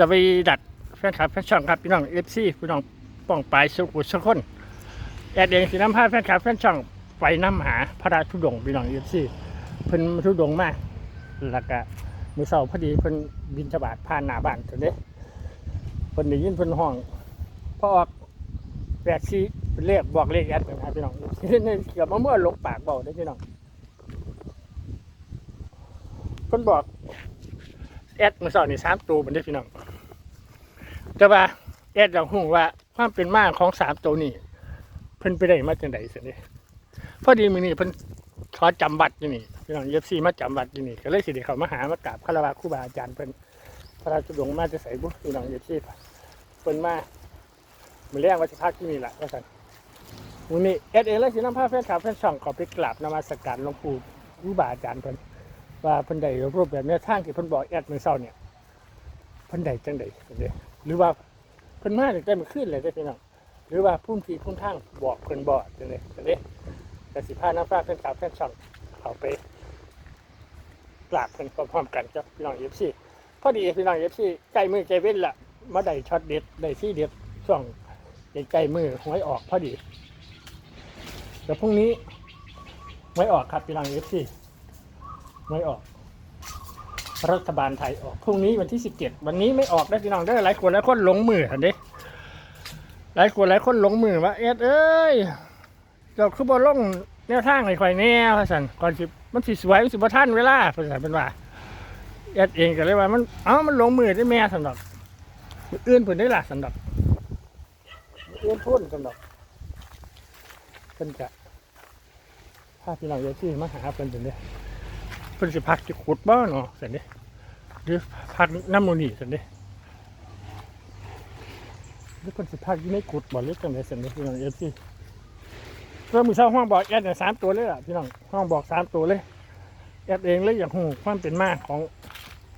สวีดัดแฟนคลับแฟนช่องครับพี่น้องเอฟซีพี่น้องป้องปลายสุขุสุขคนแอดเองสีน้ำผ้าแฟนคลับแฟนช่องไปน้ำหาพระราชุดงพี่น้องเอฟซีเพิ่นทุดงมากแล้วก็มือเสาพอดีเพิ่นบินฉบาดผ่านหน้าบ้านตัวนี้เพิ่นได้ยินเพิ่นห้องพอออกแปดชีเป็นเลขบอกเลขแอดนะครับพี่น้องนี่เกือบมาเมื่อลงปากเบาได้พี่น้องเพิ่นบอกแอดมือเสอนนี่สามตัวมันได้พี่น้อง แต่ว่าแอดเราหูว่าความเป็นมาของสามตัวนี่เพิ่นไปได้มาจังไดสิเนี่พอดีมือนี่เพิ่นขอจำบัตรอยู่นี่พี่น้องเอฟซีมาจำบัตรอยู่นี่ก็เลยสิเดี๋ยวเขามาหามากราบคารวะครูบาอาจารย์เพิ่นพระราชดงมาจะใส่บุพี่น้องเอฟซีเพิ่นมามือแรกว่าจะพักที่นี่แหละว่าซั่นมื้อนี้แอดเองเลยสินำพาแฟนคลับแฟนช่องขอไปกราบนมัสการหลวงปู่ครูบาอาจารย์เพิ่นว่าเพิ่นได้รูปแบบแนวทางที่เพิ่นบอกแอดมื้อเช้าเนี่ยเพิ่นได้จังได๋เด้ หรือว่าเพิ่นมาแต่เมื่อคืนเลยเด้พี่น้องหรือว่าพุ่มทีพุ่มทางบอกเพิ่นบอกจังได๋จังได๋แต่สิพาน้ำฟ้าเพิ่นกราบเพิ่นช่องเอาไปกราบเพิ่นพร้อมๆกันกับพี่น้อง FC พอดีพี่น้อง FC ใกล้มือใกล้เว้นละมาได้ช็อตเด็ดได้ที่เด็ดช่วงใกล้มือหวยออกพอดีเดี๋ยวพรุ่งนี้หวยออกครับพี่น้อง FC ไม่ออก รัฐบาลไทยออกพรุ่งนี้วันที่สิบเจ็ดวันนี้ไม่ออกได้พี่น้องได้อหลายคนหลายคนหลงมือเห็นดิหลายคนหลายคนหลงมือว่าเอ็ดเอ้ยเราคือบอลลงแนวทางไอ้ข่อยแน่พะสันก่อนสิมันสิสวยมันสิบ่ทันเวลาพะสันเป็นว่าเอ็ดเองก็เลยว่ามันเอ้ามันหลงมือได้แม่สันดอกมื้ออื่นเพิ่นได้ล่ะสันดอกมื้ออื่นพุ่นสันดอกเพิ่นจะพาพี่น้องเยอะที่มาหาเพิ่นเพิ่นเด้เพิ่นสิพักจะขุดบ่เนาะสันเด้หรือพักน้ำมูนี่สันเด้หรือเพิ่นสิพักอยู่ในขุดบ่หรือจังไดสันเด้พี่น้องเอฟซีเริ่มมือเช้าห้องบอกแอดเนี่ยสามตัวเลยล่ะพี่น้องห้องบอกสามตัวเลยแอดเองเลยอย่ากหูความเป็นมากของ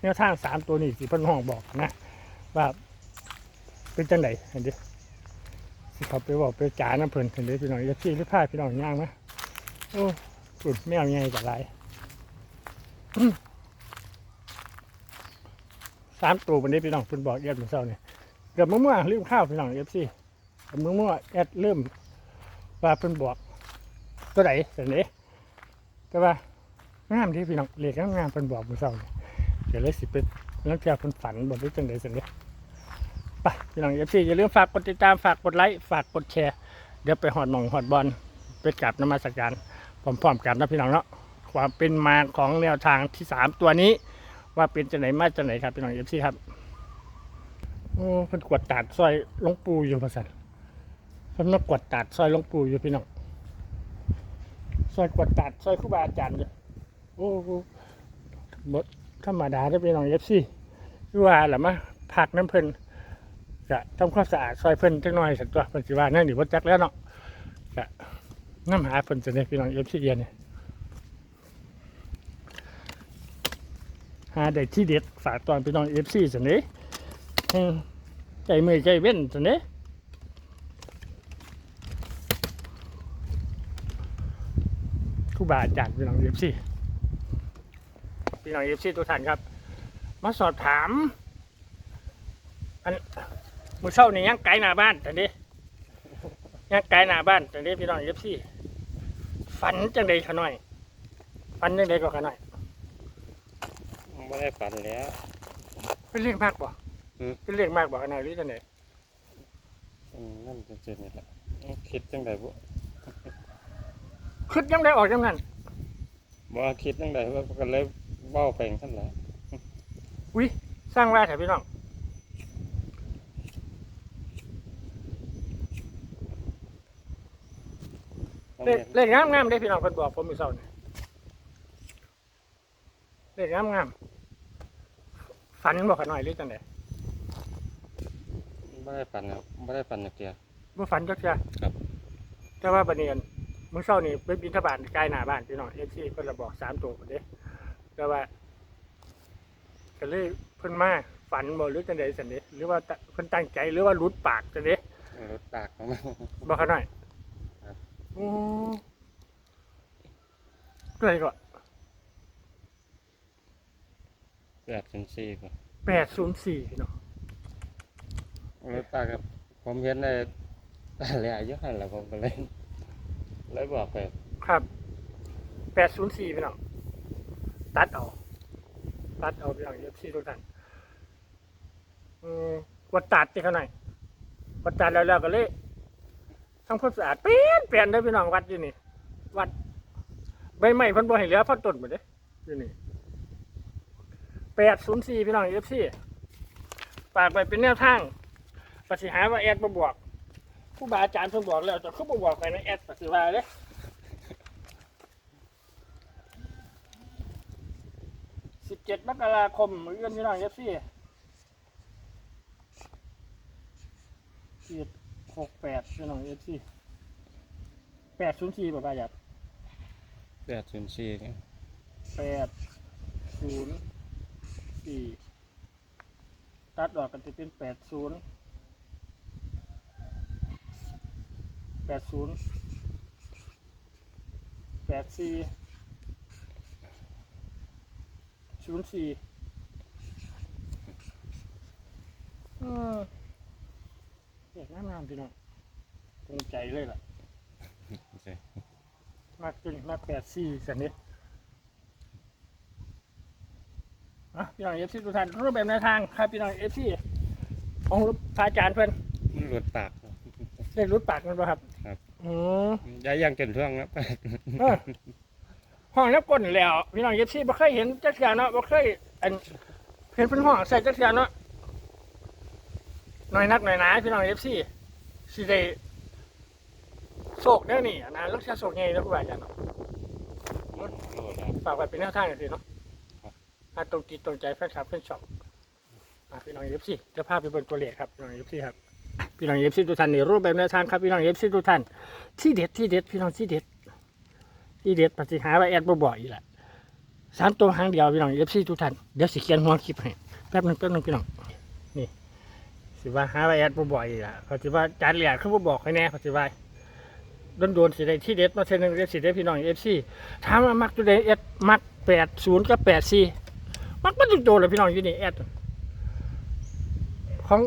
แนวทางสามตัวนี้สิเพิ่นห้องบอกนะว่าเป็นจังไดเห็นดิสิเขาไปบอกไปจ๋าน้ำเพิ่นเห็นดิพี่น้องเอฟซีหรือพาพี่น้องย่างไหมโอ้สุดไม่เอาไงกับไร สามตัววันนี้พี่น้องเพิ่นบอกแอดเมื่อเช้านี่เกือบมื่อเมื่อลืมข้าวพี่น้องเอฟซีเมื่อเมื่อแอดเริ่มว่าเพิ่นบอกตัวไหนเสร็จเลยแต่ว่างามที่พี่น้องเรียกงามๆเพิ่นบอกเมื่อเช้านี่เดี๋ยวเลยสิเป็นแล้วเจ้าเพิ่นฝันบอกได้จังไดเสร็จเลยไปพี่น้องเอฟซีอย่าลืมฝากกดติดตามฝากกดไลค์ฝากกดแชร์เดี๋ยวไปหอดหมองหอดบอลไปกราบนมัสการพร้อมๆกันนะพี่น้องเนาะ ความเป็นมาของแนวทางที่สามตัวนี้ ว่าเป็นจะไหนมาจะไหนครับพี่น้องเอฟซีครับโอ้เพิ่นกวดตาดซอยลงปูอยู่ภาษาเพิ่นมากวดตาดซอยลงปูอยู่พี่น้องซอยกวดตาดซอยครูบาอาจารย์อยู่โอ้โหบดธรรมดาได้อพี่น้องเอฟซีคือว่าแหละมาพักน้ำเพิ่นจะทำความสะอาดซอยเพิ่นจักหน่อยสักตัวเพิ่นสิว่านั่นนี่บ่จักแล้วเนาะจะน้ำหาเพิ่นจะได้พี่น้องเอฟซีเอียนเนี่ย หาได้ที่เด็ดฝากตอนพี่น้องเอฟซีสันนี้ใจมือใจเว้นสันนี้ครูบาอาจารย์พี่น้องเอฟซีพี่น้องเอฟซีทุกท่านครับ มาสอบถาม อันมือเช้านี่ยังไกลหน้าบ้านสันนี้ยังไกลหน้าบ้านสันนี้พี่น้องเอฟซีฝันจังใดขะหน่อย ฝันจังใดก็ขะหน่อย ไม่ได้ฝันแล้ว เป็นเรื่องมากบ่อืม เป็นเรื่องมากบ่ขนาดนี้จังไดอืมนั่นจะเจนนี่แหละคิดจังไดบ่คิดยังได้ออกจังนั้นบ่ว่าคิดจังไดว่าก็เลยเว้าไปจังซั่นแหละอุ้ยสร้างว่าแถวพี่น้องเลขเลขงามงามๆได้พี่น้องเพิ่นบอกผมมีเศร้านี่เลขงามงามๆ ฝันบอกกันหน่อยหรือจังไดบ่ได้ฝันแล้วบ่ได้ฝันจักเที่ยบ่ฝันจักเทื่อครับ แต่ว่าบัดนี้อันมื้อเช้านี่ไปบิณฑบาตใกล้หน้าบ้านพี่น้อง FC เพิ่นละบอกสามตัวพุ่นเด้แต่ว่าก็เลยเพิ่นมาฝันบ่หรือจังไดซั่นเด้หรือว่าตะเพิ่นตั้งใจหรือว่าหลุดปากจังเด้รถปากของมัน บอกเขาหน่อยครับ อืมตัวไหนก่อน แบบจังซี่ก็แปดศูนย์สี่เนาะรถปากครับผมเห็นในอะไรอายุหันแล้วผมก็เลยเลยบอกไปครับแปดศูนย์สี่พี่น้องตัดเอาตัดเอาพี่น้องเอฟซีทุกท่านอืมวัดตัดที่เขาหน่อยวัดตัดแล้วแล้วก็เลยทำความสะอาดเปลี่ยนเปลี่ยนได้อพี่น้องวัดอยู่นี่ วัดใบไม้เพิ่นบ่ให้เหลือเพราะต้นหมดเด้อยู่นี่ แปดศูนย์สี่พี่น้องเอฟซีฝากไปเป็นแนวทางปฏิหาว่าแอดบ่บอกผู้บาอาจารย์เพิ่นบอกแล้วแต่เขาบ่บอกไปในะแอดปฏิว่าเด้สิบเจ็ดมกราคมมื้อเดือนพี่น้องเอฟซีเจ็ดหกแปดพี่น้องเอฟซีแปดศูนย์สี่ป่ะป้าหยัดแปดศูนย์สี่นี่แปดศูนย์ สี่ ตัดออกกันจะเป็นแปดศูนย์แปดศูนย์แปดสี่ศูนย์สี่อืมเด็กน้ำน้ำพี่น้องตรงใจเลยล่ะโอเคมากจนมากแปดสี่สันนี้ อะพี่น้องเอฟซีทุกท่านรูปแบบแนวทางครับพี่น้องเอฟซีของพระอาจารย์เพิ่นมันหลุดปากครับเรียกรุดปากมันป่ะครับครับอืมย้ายยังเกินท่วงแล้วเออห้องแล้วก้นแล้ว พี่น้องเอฟซีบ่เคยเห็นจักเสียเนาะบ่เคยอันเห็นเป็นห้องใส่จักเสียเนาะหน่อยนักหน่อยหนาพี่น้องเอฟซีสิได้โศกได้อนี่นะลูกชายโศกไงนะผู้ว่าอาจารย์เนาะฝากไว้เป็นแนวทางกันสิเนาะครับ ถ้าตรงจิตตรงใจแฟนคลับเพื่อนชอบอะพี่น้องเอฟซีจะพาไปเบนตัวเลขครับพี่น้องเอฟซีครับพี่น้องเอฟซีทุกท่านนี่รูปแบบแนวทางครับพี่น้องเอฟซีทุกท่านที่เด็ดที่เด็ดพี่น้องที่เด็ดที่เด็ดปฏิหาว่าแอดบ่บ่อยอีกแหละสามตัวหางเดียวพี่น้องเอฟซีทุกท่านเดี๋ยวสิเขียนหัวคลิปให้แป๊บหนึงแป๊บนึงพี่น้องนี่สิว่าหาว่าแอดบ่บ่อยอีกละเขาสิว่าจานเหลียดเขาบ่บอกให้แน่เขาสิว่าโดนๆสิได้ที่เด็ดมาเทอนึงเด็ดสิได้พี่น้องเอฟซีถามว่ามักตัวใดเอ็ดมักแปดศูนย์กับแปดสี่ มักมันจุดโตเลยพี่น้องอยู่นี่แอดของ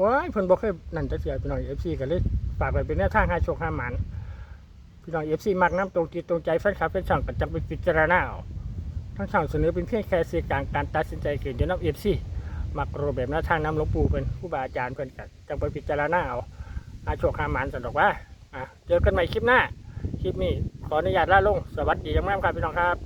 ว้ายเพิ่นบอกให้นั่นจะเสียพี่น้องเอฟซีกันเลยฝากไปเป็นแนวทางให้โชคห้หมันพี่น้องเอฟซีมักน้ำตรงจิตตรงใจแฟนคลับแฟนช่องก็จำไปพิจารณาเอาทั้งช่องเสนอเป็นเพียงแค่เสื่อกลางการตัดสินใจเกิดเดี๋ยวน้ำเอฟซีมักโรแบบแนวทางน้ำหลวงปู่เป็นผู้บาอาจารย์เพิ่นก็จำไปพิจารณาเอาอาโชคห้หมันสนุกว่าอะเจอกันใหม่คลิปหน้าคลิปนี้ขออนุญาตลาลง สวัสดียังแม่ครับพี่น้องครับ